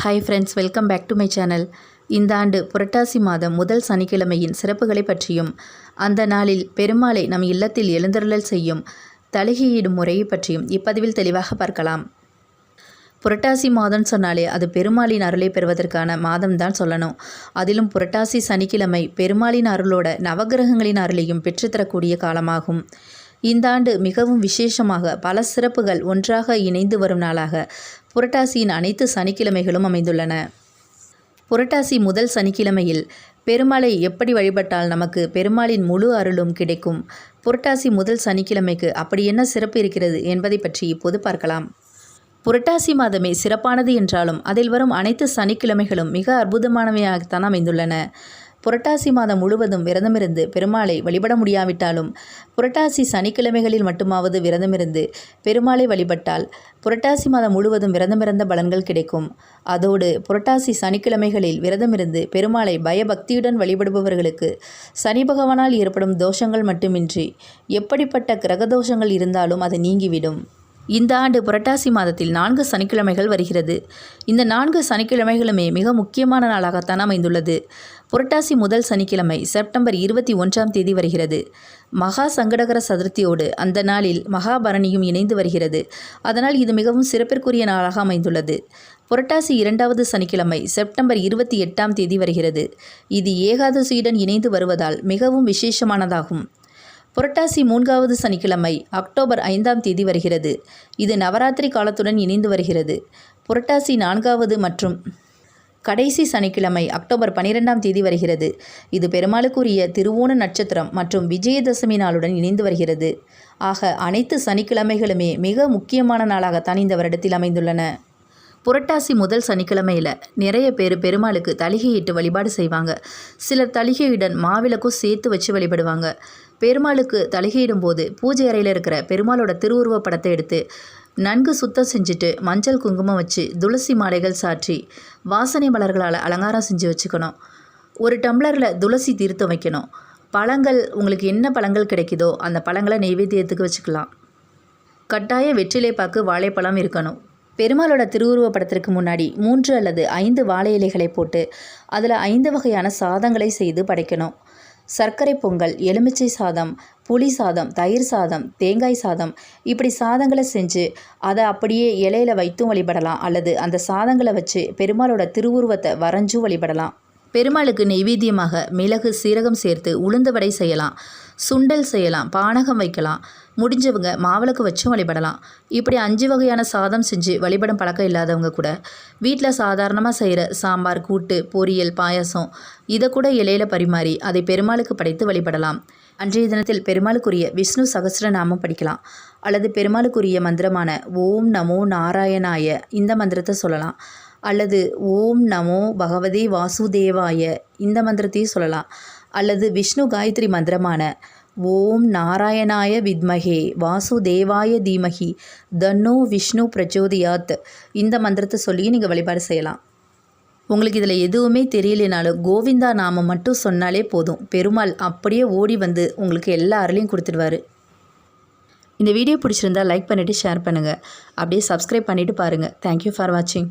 Hi friends welcome back to my channel இந்த ஆண்டு புரட்டாசி மாதம் முதல் சனிக்கிழமையின் சிறப்புகளை பற்றியும் அந்த நாளில் பெருமாளை நம் இல்லத்தில் எழுந்தருளல் செய்யும் தலிகையிடும் முறையை பற்றியும் இப்பதிவில் தெளிவாக பார்க்கலாம். புரட்டாசி மாதம் சொன்னாலே அது பெருமாளின் அருளை பெறுவதற்கான மாதம் தான் சொல்லணும். அதிலும் புரட்டாசி சனிக்கிழமை பெருமாளின் அருளோட நவகிரகங்களின் அருளையும் பெற்றுத்தரக்கூடிய காலமாகும். இந்த ஆண்டு மிகவும் விசேஷமாக பல சிறப்புகள் ஒன்றாக இணைந்து வரும் நாளாக. புரட்டாசியின் அனைத்து சனிக்கிழமைகளும் அமைந்துள்ளன. புரட்டாசி முதல் சனிக்கிழமையில் பெருமாளை எப்படி வழிபட்டால் நமக்கு பெருமாளின் முழு அருளும் கிடைக்கும்? புரட்டாசி முதல் சனிக்கிழமைக்கு அப்படி என்ன சிறப்பு இருக்கிறது என்பதை பற்றி இப்போது பார்க்கலாம். புரட்டாசி மாதமே சிறப்பானது என்றாலும் அதில் வரும் அனைத்து சனிக்கிழமைகளும் மிக அற்புதமானவையாகத்தான் அமைந்துள்ளன. புரட்டாசி மாதம் முழுவதும் விரதமிருந்து பெருமாளை வழிபட முடியாவிட்டாலும் புரட்டாசி சனிக்கிழமைகளில் மட்டுமாவது விரதமிருந்து பெருமாளை வழிபட்டால் புரட்டாசி மாதம் முழுவதும் விரதமிருந்த பலன்கள் கிடைக்கும். அதோடு புரட்டாசி சனிக்கிழமைகளில் விரதமிருந்து பெருமாளை பயபக்தியுடன் வழிபடுபவர்களுக்கு சனி பகவானால் ஏற்படும் தோஷங்கள் மட்டுமின்றி எப்படிப்பட்ட கிரக தோஷங்கள் இருந்தாலும் அது நீங்கிவிடும். இந்த ஆண்டு புரட்டாசி மாதத்தில் நான்கு சனிக்கிழமைகள் வருகிறது. இந்த நான்கு சனிக்கிழமைகளுமே மிக முக்கியமான நாளாகத்தான் அமைந்துள்ளது. புரட்டாசி முதல் சனிக்கிழமை செப்டம்பர் இருபத்தி ஒன்றாம் தேதி வருகிறது. மகா சங்கடகர சதுர்த்தியோடு அந்த நாளில் மகாபரணியும் இணைந்து வருகிறது. அதனால் இது மிகவும் சிறப்பிற்குரிய நாளாக அமைந்துள்ளது. புரட்டாசி இரண்டாவது சனிக்கிழமை செப்டம்பர் இருபத்தி எட்டாம் தேதி வருகிறது. இது ஏகாதசியுடன் இணைந்து வருவதால் மிகவும் விசேஷமானதாகும். புரட்டாசி மூன்றாவது சனிக்கிழமை அக்டோபர் ஐந்தாம் தேதி வருகிறது. இது நவராத்திரி காலத்துடன் இணைந்து வருகிறது. புரட்டாசி நான்காவது மற்றும் கடைசி சனிக்கிழமை அக்டோபர் பனிரெண்டாம் தேதி வருகிறது. இது பெருமாளுக்குரிய திருவோண நட்சத்திரம் மற்றும் விஜயதசமி நாளுடன் இணைந்து வருகிறது. ஆக அனைத்து சனிக்கிழமைகளுமே மிக முக்கியமான நாளாகத்தான் இந்த வருடத்தில் அமைந்துள்ளன. புரட்டாசி முதல் சனிக்கிழமையில் நிறைய பேர் பெருமாளுக்கு தலிகையிட்டு வழிபாடு செய்வாங்க. சிலர் தலிகையுடன் மாவிளக்கும் சேர்த்து வச்சு வழிபடுவாங்க. பெருமாளுக்கு தலிகையிடும் போது பூஜை அறையில் இருக்கிற பெருமாளோட திருவுருவ படத்தை எடுத்து நன்கு சுத்தம் செஞ்சுட்டு மஞ்சள் குங்குமம் வச்சு துளசி மாலைகள் சாற்றி வாசனை மலர்களால் அலங்காரம் செஞ்சு வச்சுக்கணும். ஒரு டம்ளரில் துளசி தீர்த்தம் வைக்கணும். பழங்கள் உங்களுக்கு என்ன பழங்கள் கிடைக்குதோ அந்த பழங்களை நெய்வேத்தியத்துக்கு வச்சுக்கலாம். கட்டாய வெற்றிலை பாக்கு வாழைப்பழம் இருக்கணும். பெருமாளோட திருவுருவ படத்திற்கு முன்னாடி மூன்று அல்லது ஐந்து வாழை இலைகளை போட்டு அதில் ஐந்து வகையான சாதங்களை செய்து படைக்கணும். சர்க்கரை பொங்கல் எலுமிச்சை சாதம் புளி சாதம் தயிர் சாதம் தேங்காய் சாதம் இப்படி சாதங்களை செஞ்சு அதை அப்படியே இலையில வைத்தும் வழிபடலாம். அல்லது அந்த சாதங்களை வச்சு பெருமாளோட திருவுருவத்தை வரைஞ்சும் வழிபடலாம். பெருமாளுக்கு நெய்வேத்தியமாக மிளகு சீரகம் சேர்த்து உளுந்து வடை செய்யலாம். சுண்டல் செய்யலாம் பானகம் வைக்கலாம் முடிஞ்சவங்க மாவிளக்கு வச்சும் வழிபடலாம். இப்படி அஞ்சு வகையான சாதம் செஞ்சு வழிபடும் பழக்கம் இல்லாதவங்க கூட வீட்டில் சாதாரணமாக செய்கிற சாம்பார் கூட்டு பொரியல் பாயசம் இதை கூட இலையில பரிமாறி அதை பெருமாளுக்கு படைத்து வழிபடலாம். அன்றைய தினத்தில் பெருமாளுக்குரிய விஷ்ணு சகஸ்ரநாமம் படிக்கலாம். அல்லது பெருமாளுக்குரிய மந்திரமான ஓம் நமோ நாராயணாய இந்த மந்திரத்தை சொல்லலாம். அல்லது ஓம் நமோ பகவதி வாசுதேவாய இந்த மந்திரத்தையும் சொல்லலாம். அல்லது விஷ்ணு காயத்ரி மந்திரமான ஓம் நாராயணாய வித்மகே வாசுதேவாய தீமகி தன்னோ விஷ்ணு பிரச்சோதியாத் இந்த மந்திரத்தை சொல்லி நீங்கள் வழிபாடு செய்யலாம். உங்களுக்கு இதில் எதுவுமே தெரியலனாலும் கோவிந்தா நாமம் மட்டும் சொன்னாலே போதும். பெருமாள் அப்படியே ஓடி வந்து உங்களுக்கு எல்லா அருளையும் கொடுத்துடுவார். இந்த வீடியோ பிடிச்சிருந்தா லைக் பண்ணிவிட்டு ஷேர் பண்ணுங்கள் அப்படியே சப்ஸ்கிரைப் பண்ணிவிட்டு பாருங்கள் தேங்க்யூ ஃபார் வாட்சிங்